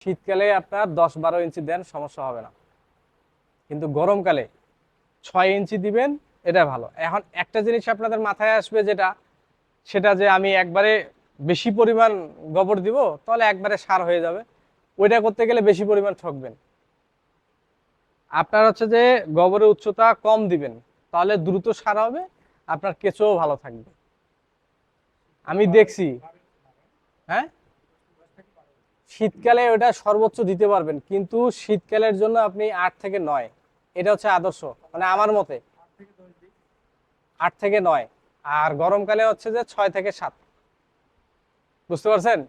শীতকালে আপনার দশ বারো ইঞ্চি দেন, সমস্যা হবে না। কিন্তু গরমকালে ছয় ইঞ্চি দিবেন, এটা ভালো। এখন একটা জিনিস আপনাদের মাথায় আসবে যেটা, সেটা যে আমি একবারে বেশি পরিমাণ গোবর দিব, তাহলে একবারে সার হয়ে যাবে। ওইটা করতে গেলে বেশি পরিমাণ ঠকবেন। আপনার হচ্ছে যে গোবরের উচ্চতা কম দিবেন, তাহলে দ্রুত সার হবে, আপনার কেঁচোও ভালো থাকবে। আমি দেখছি। হ্যাঁ? শীতকালে ওটা সর্বোচ্চ দিতে পারবেন। কিন্তু শীতকালের জন্য আপনি আট থেকে নয়। এটা হচ্ছে আদর্শ। মানে আমার মতে। আট থেকে নয়। আর গরমকালে হচ্ছে যে ছয় থেকে সাত। বুঝতে পারছেন?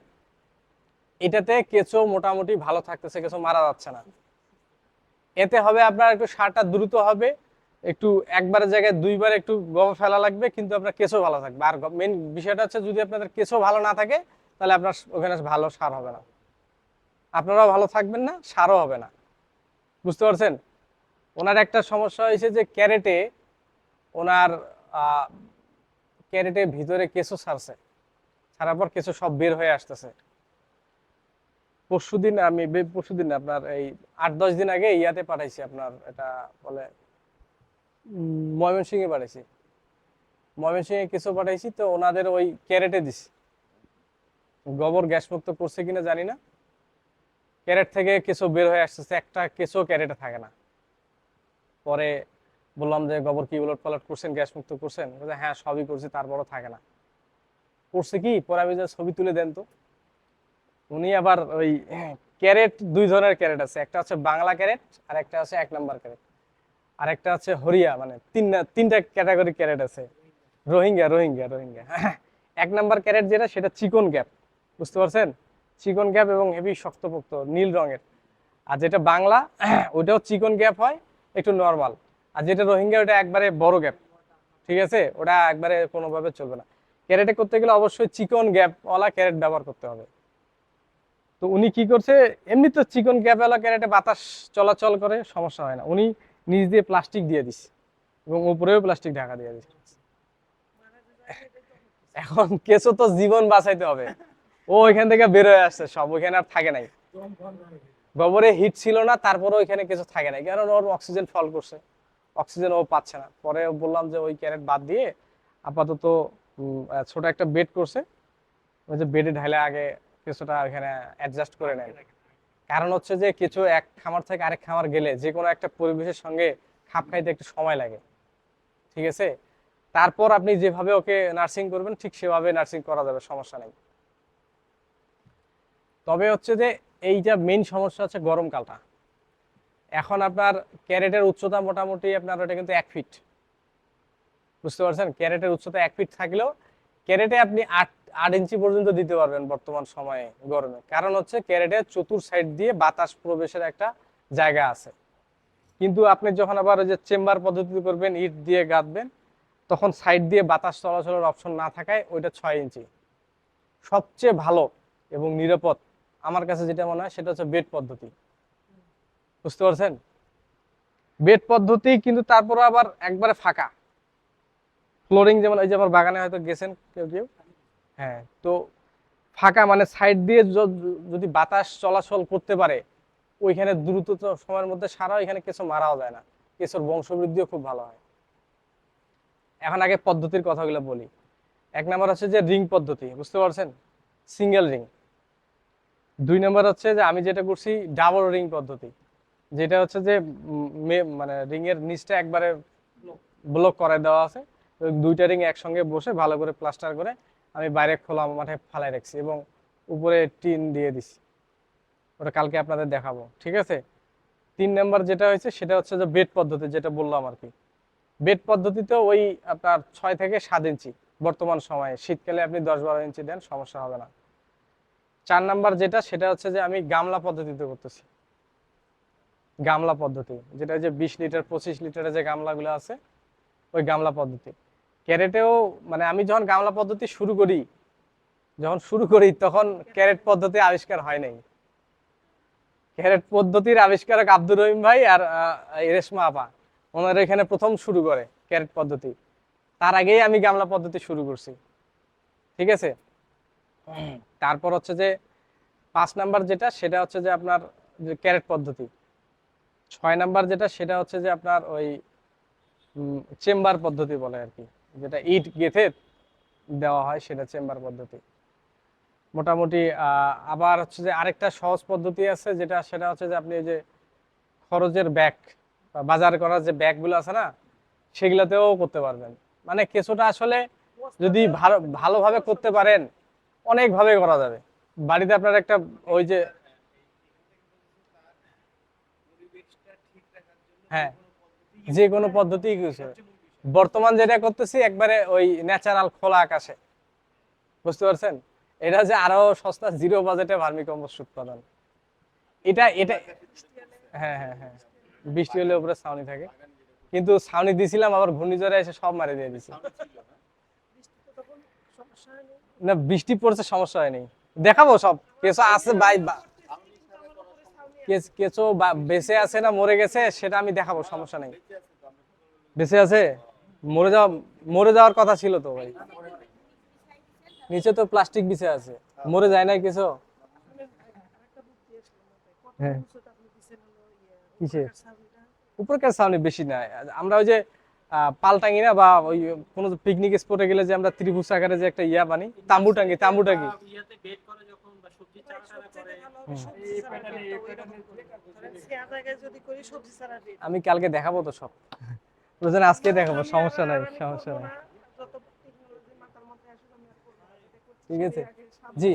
এটাতে কেঁচো মোটামুটি ভালো থাকতেছে, কেঁচো মারা যাচ্ছে না। এতে হবে আপনার একটু সারটা দ্রুত হবে। একটু একবারের জায়গায় দুইবার একটু গোবর ফেলা লাগবে, কিন্তু আপনার কেঁচো ভালো থাকবে। আর মেন বিষয়টা হচ্ছে যদি আপনাদের কেঁচো ভালো না থাকে, তাহলে আপনার ওখানে ভালো সার হবে না। আপনারাও ভালো থাকবেন না সারও হবে না। বুঝতে পারছেন? ওনার একটা সমস্যা হয়েছে যে ক্যারেটে ওনার ক্যারেটে ভিতরে কেঁচো ছাড়ছে ছাড়ার পর কেঁচো সব বের হয়ে আসতেছে। পরশুদিন আমি বে- পরশুদিন না, আপনার এই আট দশ দিন আগে ইয়াতে পাঠাইছি আপনার এটা বলে ময়মনসিংহে পাঠাইছি। ময়মনসিংহে কিছু পাঠাইছি তো ওনাদের ওই ক্যারেটে দিছি। গোবর গ্যাস মুক্ত করছে কিনা জানি না। ক্যারেট থেকে কিছু বের হয়ে আসতেছে, একটা কেঁচো ক্যারেটে থাকে না। পরে বললাম যে, গোবর কি উলট পালট করছেন, গ্যাস মুক্ত করছেন? হ্যাঁ সবই করছি, তারপরও থাকে না। করছে কি? পরে আমি যে, ছবি তুলে দেন তো। উনি আবার ওই ক্যারেট, দুই ধরনের ক্যারেট আছে। একটা হচ্ছে বাংলা ক্যারেট, আর একটা আছে এক নাম্বার ক্যারেট। আর একটা আছে হরিয়া মানে তিন, তিনটা ক্যাটাগরি ক্যারেট আছে। রোহিঙ্গা রোহিঙ্গা রোহিঙ্গা। এক নাম্বার ক্যারেট যেটা, সেটা চিকন গ্যাপ বুঝতে পারছেন? চিকন গ্যাপ এবং হেভি শক্তপোক্ত, নীল রঙের। আর যেটা বাংলা, ওইটাও চিকন গ্যাপ হয়, একটু নর্মাল আর যেটা রোহিঙ্গা ওটা একবারে বড় গ্যাপ। ঠিক আছে? ওটা একবারে কোনোভাবে চলবে না। ক্যারেটে করতে গেলে অবশ্যই চিকন গ্যাপওয়ালা ক্যারেট ব্যবহার করতে হবে। তো উনি কি করছে, এমনি তো চিকন গ্যাপওয়ালা ক্যারেটে বাতাস চলাচল করে, সমস্যা হয় না। উনি নিচ দিয়ে প্লাস্টিক দিয়ে দিছে এবং উপরেও প্লাস্টিক ঢাকা দিয়ে দিছে। এখন কেঁচো তো জীবন বাঁচাইতে হবে। ও ওইখান থেকে বের হয়ে আসছে সব, ওইখানে আর থাকে নাই। গোবরে হিট ছিল না তারপরে ওইখানে কিছু থাকে নাই। কারণ ওর অক্সিজেন ফল করছে। অক্সিজেন ও পাচ্ছে না। পরে বললাম যে ওই ক্যারেট বাদ দিয়ে আপাতত ছোট একটা বেড করছে। ওই যে বেডে ঢালে আগে কিছুটা ওইখানে অ্যাডজাস্ট করে নেয়। কারণ হচ্ছে যে কিছু এক খামার থেকে আরেক খামার গেলে যে কোনো একটা পরিবেশের সঙ্গে খাপ খাইতে একটু সময় লাগে। ঠিক আছে? তারপর আপনি যেভাবে ওকে নার্সিং করবেন, ঠিক সেভাবে নার্সিং করা যাবে, সমস্যা নেই। তবে হচ্ছে যে এইটা মেইন সমস্যা হচ্ছে গরমকালটা। এখন আপনার ক্যারেটের উচ্চতা মোটামুটি আপনার ওটা কিন্তু এক ফিট বুঝতে পারছেন? ক্যারেটের উচ্চতা এক ফিট থাকলেও ক্যারেটে আপনি আট আট ইঞ্চি পর্যন্ত দিতে পারবেন বর্তমান সময়ে গরমে। কারণ হচ্ছে ক্যারেটের চতুর সাইড দিয়ে বাতাস প্রবেশের একটা জায়গা আছে। কিন্তু আপনি যখন আবার ওই যে চেম্বার পদ্ধতি করবেন, ইট দিয়ে গাঁথবেন, তখন সাইড দিয়ে বাতাস চলাচলের অপশন না থাকায় ওইটা ছয় ইঞ্চি। সবচেয়ে ভালো এবং নিরাপদ আমার কাছে যেটা মনে হয়, সেটা হচ্ছে বেড পদ্ধতি। বুঝতে পারছেন? বেড পদ্ধতি কিন্তু তারপরে আবার একবারে ফাঁকা। ফ্লোরিং যেমন এই যে আমার বাগানে হয়তো গেছেন কেউ কেউ। হ্যাঁ তো ফাঁকা মানে সাইড দিয়ে যদি বাতাস চলাচল করতে পারে, ওইখানে দ্রুত সময়ের মধ্যে সারা এখানে কিছু মারাও যায় না। কিছুর বংশবৃদ্ধিও খুব ভালো হয়। এখন আগে পদ্ধতির কথাগুলো বলি। এক নাম্বার হচ্ছে যে রিং পদ্ধতি, বুঝতে পারছেন? সিঙ্গেল রিং দুই নাম্বার হচ্ছে যে আমি যেটা করছি ডাবল রিং পদ্ধতি। যেটা হচ্ছে যে মানে রিং এর নিচটা একবারে ব্লক করে দেওয়া আছে। দুইটা রিং একসঙ্গে বসে ভালো করে প্লাস্টার করে আমি বাইরে খোলা মাঠে ফালাই রাখছি এবং উপরে টিন দিয়ে দিছি ওটা কালকে আপনাদের দেখাবো, ঠিক আছে? তিন নাম্বার যেটা হয়েছে, সেটা হচ্ছে যে বেড পদ্ধতি, যেটা বললাম আর কি। বেড পদ্ধতিতে ওই আপনার ছয় থেকে সাত ইঞ্চি বর্তমান সময়ে। শীতকালে আপনি দশ বারো ইঞ্চি দেন, সমস্যা হবে না। চার নাম্বার যেটা, সেটা হচ্ছে যে আমি গামলা পদ্ধতিতে করতেছি। গামলা পদ্ধতি, যেটা যে বিশ লিটার, পঁচিশ লিটারের যে গামলাগুলো আছে, ওই গামলা পদ্ধতি। ক্যারেটেও মানে আমি যখন গামলা পদ্ধতি শুরু করি, যখন শুরু করি, তখন ক্যারেট পদ্ধতি আবিষ্কার হয় নাই। ক্যারেট পদ্ধতির আবিষ্কারক আব্দুর রহিম ভাই আর রেশমা আপা, ওনারা এখানে প্রথম শুরু করে ক্যারেট পদ্ধতি। তার আগেই আমি গামলা পদ্ধতি শুরু করছি। ঠিক আছে? তারপর হচ্ছে যে পাঁচ নাম্বার যেটা, সেটা হচ্ছে যে আপনার যে ক্যারেট পদ্ধতি। ছয় নাম্বার যেটা, সেটা হচ্ছে যে আপনার ওই চেম্বার পদ্ধতি বলে আর কি, যেটা ইট গেথে দেওয়া হয় সেটা চেম্বার পদ্ধতি। মোটামুটি আবার হচ্ছে যে আরেকটা সহজ পদ্ধতি আছে যেটা, সেটা হচ্ছে যে আপনি যে খরচের ব্যাগ বা বাজার করার যে ব্যাগগুলো আছে না, সেগুলোতেও করতে পারবেন। মানে কিছুটা আসলে যদি ভালো, ভালোভাবে করতে পারেন অনেকভাবে করা যাবে। বাড়িতে আপনার একটা ওই যে হ্যাঁ যে কোনো পদ্ধতি কিছু বর্তমান যেটা করতেছি, একবারে ওই ন্যাচারাল খোলা আকাশে। বুঝতে পারছেন? এটা যে আরও সস্তা জিরো বাজেটে ভার্মি কম্পোস্ট উৎপাদন। এটা এটা হ্যাঁ হ্যাঁ হ্যাঁ। বৃষ্টি হলে উপরে ছাউনি থাকে। কিন্তু ছাউনি দিছিলাম, আবার ঘূর্ণিঝড়ে এসে সব মারি দিয়ে দিছি। না বৃষ্টি পড়ছে সমস্যা হয়নি। দেখাবো সব। কেঁচো আছে বাই কেঁচো বেঁচে আছে না মরে গেছে সেটা আমি দেখাবো সমস্যা নেই। বেঁচে আছে? মরে যাওয়া মরে যাওয়ার কথা ছিল তো ভাই। নিচে তো প্লাস্টিক বিছে আছে। মরে যায় না কিছু হ্যাঁ। কিসের উপরকার সামনে বেশি না আমরা ওই যে আহ, পাল টাঙ্গি না বা ওই কোনো পিকনিক স্পটে গেলে যে আমরা ত্রিভুজ আকারে যে একটা ইয়া বানি তাম্বু টাঙ্গি তাম্বু টাঙ্গি আমি কালকে দেখাবো তো সব। প্রয়োজন আজকে দেখাবো সমস্যা নাই সমস্যা নাই। ঠিক আছে। জি।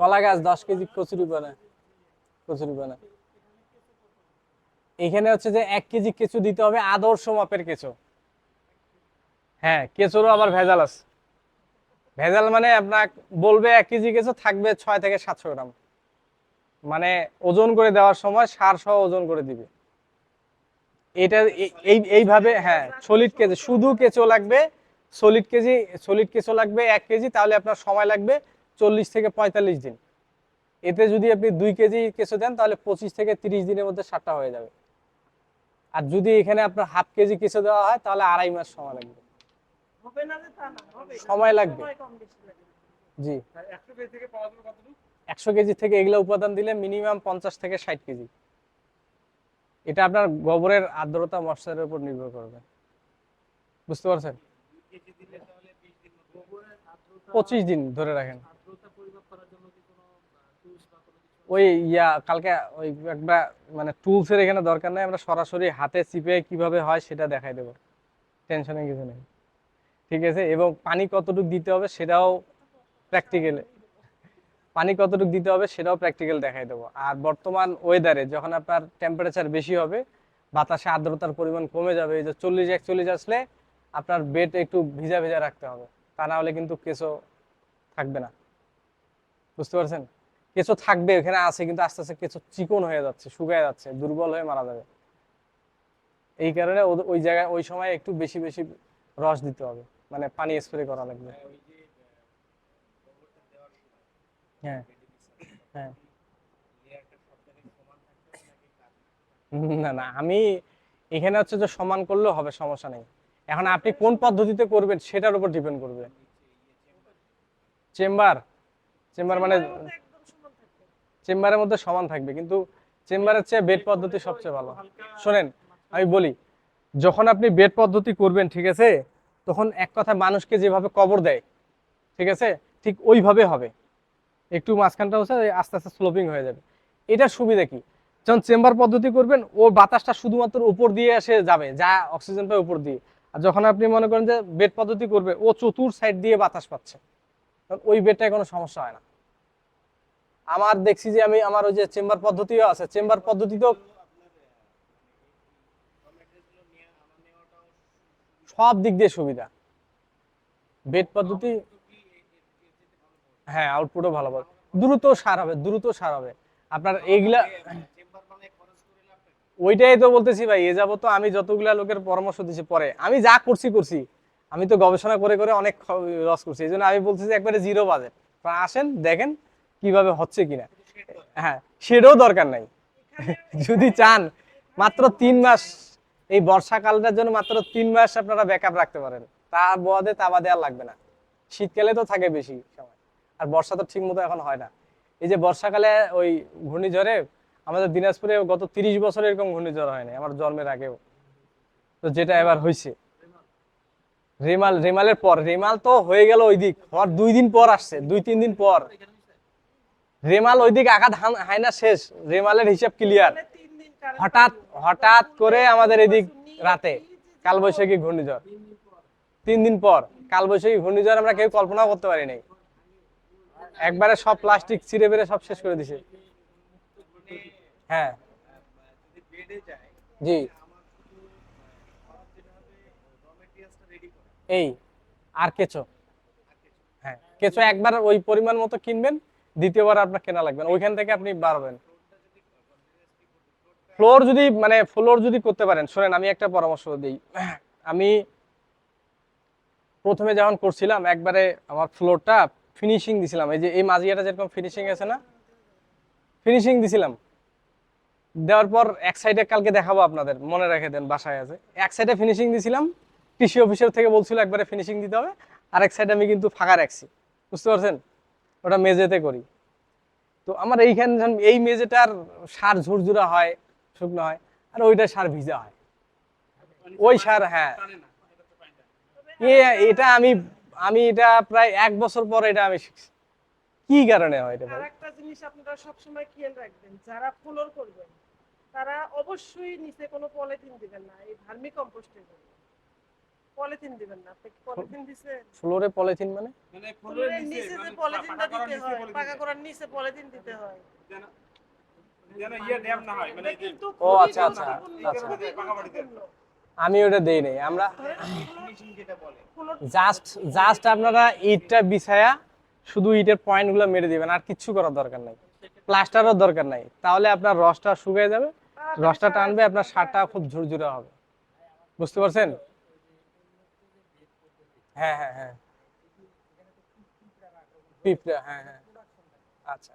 কলা গাছ দশ কেজি কচুরি বানা কচুরি বানা এখানে হচ্ছে যে এক কেজি কেঁচু দিতে হবে আদর্শ মাপের কেঁচু। হ্যাঁ কেঁচুরও আবার ভেজাল আছে। ভেজাল মানে আপনার বলবে এক কেজি কেঁচু থাকবে ছয় থেকে সাতশো গ্রাম। মানে ওজন করে দেওয়ার সময় সার সহ ওজন করে দিবে। এটা এই, এইভাবে হ্যাঁ সলিড কেজি শুধু কেঁচো লাগবে সলিড কেজি সলিড কেঁচো লাগবে এক কেজি, তাহলে আপনার সময় লাগবে চল্লিশ থেকে পঁয়তাল্লিশ দিন। এতে যদি আপনি দুই কেজি কেঁচো দেন, তাহলে পঁচিশ থেকে তিরিশ দিনের মধ্যে সারটা হয়ে যাবে। আর যদি এখানে আপনার হাফ কেজি কিছু দেওয়া হয় তাহলে আড়াই মাস সময় লাগবে। হবে না যে তা না হবে। সময় লাগবে। জি। একশো কেজি থেকে এগুলো উপাদান দিলে মিনিমাম পঞ্চাশ থেকে ষাট কেজি। এটা আপনার গোবরের আর্দ্রতা মশলার উপর নির্ভর করবে। বুঝতে পারছেন? কেজি দিলে তাহলে বিশ দিন মতো। গোবরের আর্দ্রতা পঁচিশ দিন ধরে রাখেন আর্দ্রতা পরিমাপ করার জন্য কি কোনো টুলস বা কোনো কিছু ওই ইয়া, কালকে ওই একটা মানে টুলসের এখানে দরকার নাই, আমরা সরাসরি হাতে চিপে কীভাবে হয় সেটা দেখাই দেবো। টেনশনে কিছু নেই। ঠিক আছে? এবং পানি কতটুকু দিতে হবে সেটাও প্র্যাকটিক্যালে পানি কতটুকু দিতে হবে সেটাও প্র্যাকটিক্যাল দেখাই দেবো। আর বর্তমান ওয়েদারে যখন আপনার টেম্পারেচার বেশি হবে, বাতাসে আর্দ্রতার পরিমাণ কমে যাবে, এই যে চল্লিশ একচল্লিশ আসলে আপনার বেড একটু ভিজা ভিজা রাখতে হবে। তা না হলে কিন্তু কেঁচো থাকবে না। বুঝতে পারছেন? কেঁচো থাকবে ওখানে আছে কিন্তু আস্তে আস্তে কেঁচো চিকন হয়ে যাচ্ছে শুকায় যাচ্ছে দুর্বল হয়ে মারা যাবে। এই কারণে ওই জায়গায় ওই সময় একটু বেশি বেশি রস দিতে হবে। মানে পানি স্প্রে করা লাগবে। হ্যাঁ হ্যাঁ কাজ না না আমি এখানে হচ্ছে যে সমান করলেও হবে সমস্যা নেই। এখন আপনি কোন পদ্ধতিতে করবেন সেটার উপর ডিপেন্ড করবে। চেম্বার। চেম্বার? মানে সময়ের মধ্যে একদম সমান থাকবে চেম্বারের মধ্যে সমান থাকবে, কিন্তু চেম্বারের চেয়ে বেড পদ্ধতি সবচেয়ে ভালো। শোনেন, আমি বলি, যখন আপনি বেড পদ্ধতি করবেন, ঠিক আছে, তখন এক কথা মানুষকে যেভাবে কবর দেয়, ঠিক আছে, ঠিক ওইভাবে হবে। একটু মাঝখানটা হচ্ছে আস্তে আস্তে স্লোপিং হয়ে যাবে। এটার সুবিধা কি? যখন চেম্বার পদ্ধতি করবেন, ও বাতাসটা শুধুমাত্র উপর দিয়ে এসে যাবে, যা অক্সিজেন পায় উপর দিয়ে। আর যখন আপনি মনে করেন যে বেড পদ্ধতি করবে, ও চতুর সাইড দিয়ে বাতাস পাচ্ছে। ওই বেডটায় কোনো সমস্যা হয় না। আমার দেখছি যে আমি আমার ওই যে চেম্বার পদ্ধতিও আছে। চেম্বার পদ্ধতিতেও সব দিক দিয়ে সুবিধা। বেড পদ্ধতি হ্যাঁ আউটপুটও ভালো পাবে দ্রুত সার হবে, দ্রুত সার হবে। আপনার এইগুলা? ওইটাই তো বলতেছি ভাই, এ যাব তো আমি যতগুলা লোকের পরামর্শ দিছি, পরে আমি যা করছি করছি। আমি তো গবেষণা করে করে অনেক লস করছি। এই জন্য আমি বলতেছি একবারে জিরো বাজেট আসেন, দেখেন কীভাবে হচ্ছে কিনা? হ্যাঁ সেটাও দরকার নাই। যদি চান, মাত্র তিন মাস, এই বর্ষাকালটার জন্য মাত্র তিন মাস আপনারা ব্যাকআপ রাখতে পারেন। তা বাদে তা বাদে আর লাগবে না। শীতকালে তো থাকে বেশি সময়। আর বর্ষা তো ঠিক মতো এখন হয় না। এই যে বর্ষাকালে ওই ঘূর্ণিঝড়ে, আমাদের দিনাজপুরে গত তিরিশ বছর এরকম ঘূর্ণিঝড় হয়নি আমার জন্মের আগেও। তো যেটা এবার হয়েছে রেমাল, রেমালের পর, রেমাল তো হয়ে গেল ওই দিক, হওয়ার দুই দিন পর আসছে, দুই, তিন দিন পর। রেমাল ওই দিক আঘাত হান- হয় না শেষ। রেমালের হিসাব ক্লিয়ার মানে কারেন্ট হঠাৎ হঠাৎ করে আমাদের এদিক রাতে কালবৈশাখী ঘূর্ণিঝড়। তিন দিন পর। কালবৈশাখী ঘূর্ণিঝড় আমরা কেউ কল্পনাও করতে পারি নাই। একবারে সব প্লাস্টিক ছিঁড়ে বেড়ে সব শেষ করে দিছে। হ্যাঁ। বেডে যায় জি। এই আর কেঁচো। হ্যাঁ কেঁচো একবার ওই পরিমাণ মতো কিনবেন। দ্বিতীয়বার আপনার কেনা লাগবে না, ওইখান থেকে আপনি বাড়বেন। ফ্লোর যদি মানে ফ্লোর যদি করতে পারেন, শোনেন, আমি একটা পরামর্শ দিই। আমি প্রথমে যখন করছিলাম, একবারে আমার ফ্লোরটা ফিনিশিং দিছিলাম। এই যে, এই মাজিয়াটা যেরকম ফিনিশিং আছে না? ফিনিশিং দিছিলাম। দেওয়ার পর এক সাইডে কালকে দেখাবো আপনাদের, মনে রেখে দেন বাসায় আছে। এক সাইডে ফিনিশিং দিছিলাম, কৃষি অফিসের থেকে বলছিল একবারে ফিনিশিং দিতে হবে। আর এক সাইডে আমি কিন্তু ফাঁকা রাখছি। বুঝতে পারছেন? ওটা মেঝেতে করি। তো আমার এইখানে এই মেঝেটার সার ঝুরঝুরা হয়, শুকনো হয়, আর ওইটা সার ভিজা হয়। ওই সার হ্যাঁ। এটা আমি আমি এটা প্রায় এক বছর পর এটা আমি শিখছি। কি কারণে হয় এটা একটা জিনিস আপনারা সবসময় খেয়াল রাখবেন, যারা ফ্লোর করবেন, তারা অবশ্যই নিচে কোনো পলিথিন দিবেন না, এই ভার্মি জন্য। পলিথিন দিবেন না পলিথিন দিছেন ফ্লোরে পলিথিন মানে? মানে ফ্লোরের নিচে যে মানে পলিথিনটা দিতে হয় পাকা করার নিচে পলিথিন দিতে হয়। যেন যেন ইয়ে ড্যাম না হয় মানে যে ও, আচ্ছা, আচ্ছা, আচ্ছা। পাকা বাড়িতে। আমি ওটা দেই নাই আমরা জাস্ট জাস্ট আপনারা ইটটা বিছায়া শুধু ইটের পয়েন্টগুলো মেরে দিবেন আর কিচ্ছু করার দরকার নাই। প্লাস্টারও দরকার নাই। তাহলে আপনার রসটা শুকিয়ে যাবে রসটা টানবে আপনার সারটা খুব ঝুরঝুরে হবে। বুঝতে পারছেন? হ্যাঁ হ্যাঁ হ্যাঁ। পিঁপড়া হ্যাঁ হ্যাঁ। আচ্ছা।